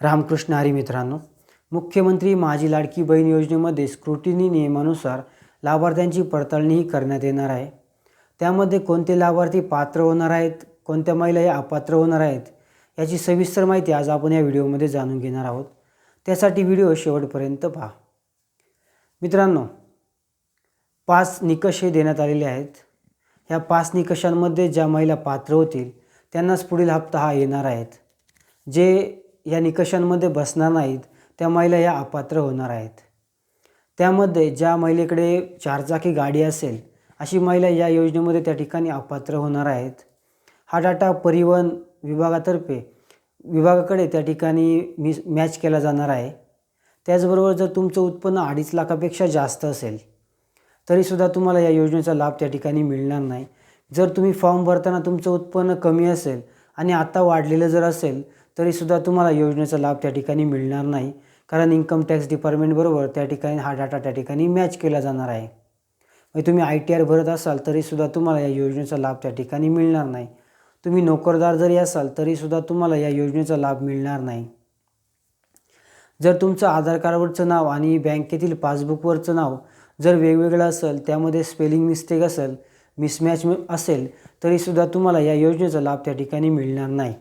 रामकृष्ण हरी मित्रांनो मुख्यमंत्री माझी लाडकी बहीण योजनेमध्ये स्क्रुटिनी नियमानुसार लाभार्थ्यांची पडताळणीही करण्यात येणार आहे. त्यामध्ये कोणते लाभार्थी पात्र होणार आहेत कोणत्या महिला या अपात्र होणार आहेत याची सविस्तर माहिती आज आपण या व्हिडिओमध्ये जाणून घेणार आहोत. त्यासाठी व्हिडिओ शेवटपर्यंत पहा. मित्रांनो पाच निकष हे देण्यात आलेले आहेत. ह्या पाच निकषांमध्ये ज्या महिला पात्र होतील त्यांनाच पुढील हप्ता हा येणार आहेत जे या निकषांमध्ये बसणार नाहीत त्या महिला या अपात्र होणार आहेत. त्यामध्ये ज्या महिलेकडे चारचाकी गाडी असेल अशी महिला या योजनेमध्ये त्या ठिकाणी अपात्र होणार आहेत. हा डाटा परिवहन विभागातर्फे विभागाकडे त्या ठिकाणी मिस मॅच केला जाणार आहे. त्याचबरोबर जर तुमचं उत्पन्न अडीच लाखापेक्षा जास्त असेल तरीसुद्धा तुम्हाला या योजनेचा लाभ त्या ठिकाणी मिळणार नाही. जर तुम्ही फॉर्म भरताना तुमचं उत्पन्न कमी असेल आणि आत्ता वाढलेलं जर असेल तरीसुद्धा तुम्हाला योजनेचा लाभ त्या ठिकाणी मिळणार नाही. कारण इन्कम टॅक्स डिपार्टमेंटबरोबर त्या ठिकाणी हा डाटा त्या ठिकाणी मॅच केला जाणार आहे. म्हणजे तुम्ही आय टी आर भरत असाल तरीसुद्धा तुम्हाला या योजनेचा लाभ त्या ठिकाणी मिळणार नाही. तुम्ही नोकरदार जरी असाल तरीसुद्धा तुम्हाला या योजनेचा लाभ मिळणार नाही. जर तुमचं आधार कार्डवरचं नाव आणि बँकेतील पासबुकवरचं नाव जर वेगवेगळं असेल त्यामध्ये स्पेलिंग मिस्टेक असेल मिसमॅच असेल तरीसुद्धा तुम्हाला या योजनेचा लाभ त्या ठिकाणी मिळणार नाही.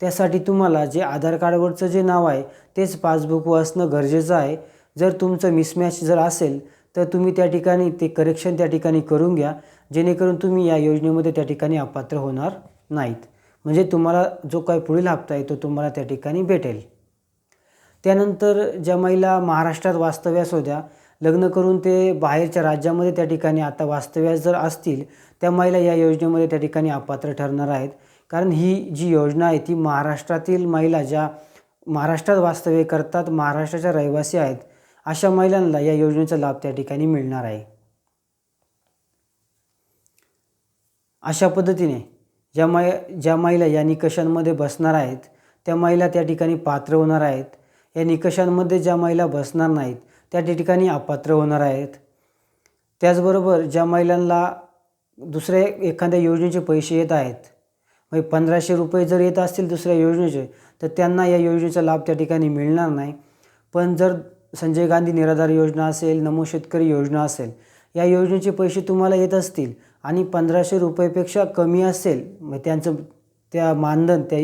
त्यासाठी तुम्हाला जे आधार कार्डवरचं जे नाव आहे तेच पासबुकवर असणं गरजेचं आहे. जर तुमचं मिसमॅच जर असेल तर तुम्ही त्या ठिकाणी ते करेक्शन त्या ठिकाणी करून घ्या. जेणेकरून तुम्ही या योजनेमध्ये त्या ठिकाणी अपात्र होणार नाहीत. म्हणजे तुम्हाला जो काही पुढील हप्ता आहे तो तुम्हाला त्या ठिकाणी भेटेल. त्यानंतर ज्या महिला महाराष्ट्रात वास्तव्यास होत्या लग्न करून ते बाहेरच्या राज्यामध्ये त्या ठिकाणी आता वास्तव्यास जर असतील त्या महिला या योजनेमध्ये त्या ठिकाणी अपात्र ठरणार आहेत. कारण ही जी योजना आहे ती महाराष्ट्रातील महिला ज्या महाराष्ट्रात वास्तव्य करतात महाराष्ट्राच्या रहिवासी आहेत अशा महिलांना या योजनेचा लाभ त्या ठिकाणी मिळणार आहे. अशा पद्धतीने ज्या मै ज्या महिला या निकषांमध्ये बसणार आहेत त्या महिला त्या ठिकाणी पात्र होणार आहेत. या निकषांमध्ये ज्या महिला बसणार नाहीत त्या ठिकाणी अपात्र होणार आहेत. त्याचबरोबर ज्या महिलांना दुसऱ्या एखाद्या योजनेचे पैसे येत आहेत म्हणजे पंधराशे रुपये जर येत असतील दुसऱ्या योजनेचे तर त्यांना या योजनेचा लाभ त्या ठिकाणी मिळणार नाही. पण जर संजय गांधी निराधार योजना असेल नमो शेतकरी योजना असेल या योजनेचे पैसे तुम्हाला येत असतील आणि पंधराशे रुपयेपेक्षा कमी असेल मग त्यांचं त्या मानधन त्या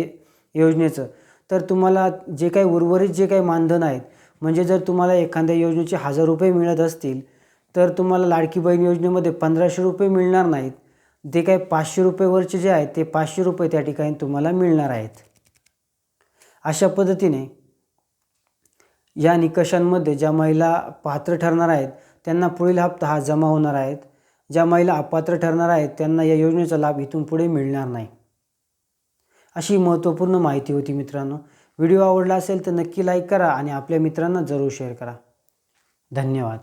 योजनेचं तर तुम्हाला जे काही उर्वरित जे काही मानधन आहेत म्हणजे जर तुम्हाला एखाद्या योजनेचे हजार रुपये मिळत असतील तर तुम्हाला लाडकी बहीण योजनेमध्ये पंधराशे रुपये मिळणार नाहीत. जे काही पाचशे रुपयेवरचे जे आहेत ते पाचशे रुपये त्या ठिकाणी तुम्हाला मिळणार आहेत. अशा पद्धतीने या निकषांमध्ये ज्या महिला पात्र ठरणार आहेत त्यांना पुढील हप्ता हा जमा होणार आहेत. ज्या महिला अपात्र ठरणार आहेत त्यांना या योजनेचा लाभ इथून पुढे मिळणार नाही. अशी महत्त्वपूर्ण माहिती होती मित्रांनो. व्हिडिओ आवडला असेल तर नक्की लाईक करा आणि आपल्या मित्रांना जरूर शेअर करा. धन्यवाद.